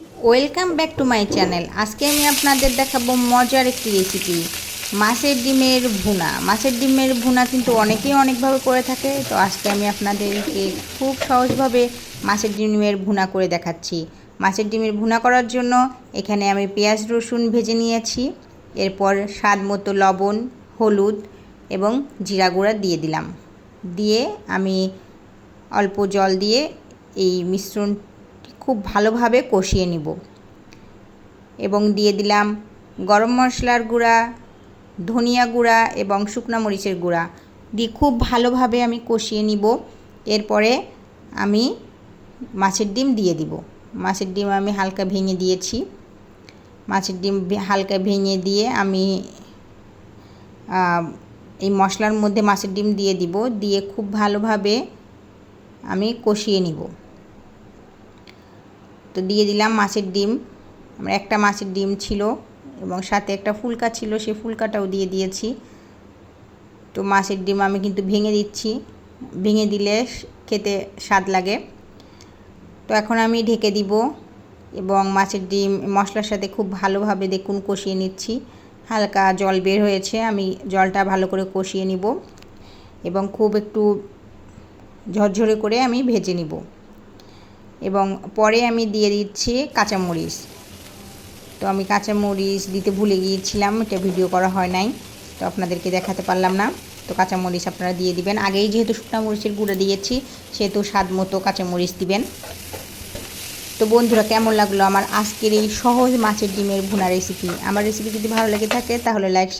Welcome back to my channel আজকে আমি আপনাদের দেখাবো মজার একটি রেসিপি মাছের ডিমের ভুনা। মাছের ডিমের ভুনা কিন্তু অনেকেই অনেকভাবে করে থাকে, তো আজকে আমি আপনাদেরকে খুব সহজভাবে মাছের ডিমের ভুনা করে দেখাচ্ছি। মাছের ডিমের ভুনা করার জন্য এখানে আমি পেঁয়াজ, রসুন ভেজে নিয়েছি, এরপর স্বাদ মতো লবণ, হলুদ এবং জিরা গুঁড়া দিয়ে দিলাম। দিয়ে আমি অল্প জল দিয়ে এই মিশ্রণটি খুব ভালোভাবে কষিয়ে নিব। এবং দিয়ে দিলাম গরম মশলার গুঁড়া, ধনিয়া গুঁড়া এবং শুকনা মরিচের গুঁড়া। দিয়ে খুব ভালোভাবে আমি কষিয়ে নিব। এরপরে আমি মাছের ডিম দিয়ে দিব। মাছের ডিম আমি হালকা ভেঙে দিয়েছি। মাছের ডিম হালকা ভেঙে দিয়ে আমি এই মশলার মধ্যে মাছের ডিম দিয়ে দিব। দিয়ে খুব ভালোভাবে আমি কষিয়ে নিব। তো দিয়ে দিলাম মাছের ডিম। আমার একটা মাছের ডিম ছিল এবং সাথে একটা ফুলকা ছিল সেই ফুলকাটাও দিয়ে দিয়েছি। তো মাছের ডিম আমি কিন্তু ভেঙে দিচ্ছি। ভেঙে দিলে খেতে স্বাদ লাগে। তো এখন আমি ঢেকে দিব এবং মাছের ডিম মশলার সাথে খুব ভালোভাবে দেখুন কষিয়ে নিচ্ছি। হালকা জল বের হয়েছে, আমি জলটা ভালো করে কষিয়ে নিব এবং খুব একটু ঝরঝরে করে আমি ভেজে নিব। এবং পরে আমি দিয়ে দিচ্ছি কাঁচামরিচ। তো আমি কাঁচামরিচ দিতে ভুলে গিয়েছিলাম, এটা ভিডিও করা হয় নাই, তো আপনাদেরকে দেখাতে পারলাম না। তো কাঁচামরিচ আপনারা দিয়ে দিবেন। আগেই যেহেতু শুকনা মরিচের গুঁড়ো দিয়েছি, সেহেতু স্বাদ মতো কাঁচামরিচ দিবেন। তো বন্ধুরা, কেমন লাগল আমার আজকের এই সহজ মাছের ডিমের ভুনা রেসিপি আমার রেসিপি যদি ভালো লেগে থাকে, তাহলে লাইক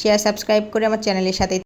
শেয়ার সাবস্ক্রাইব করে আমার চ্যানেলের সাথে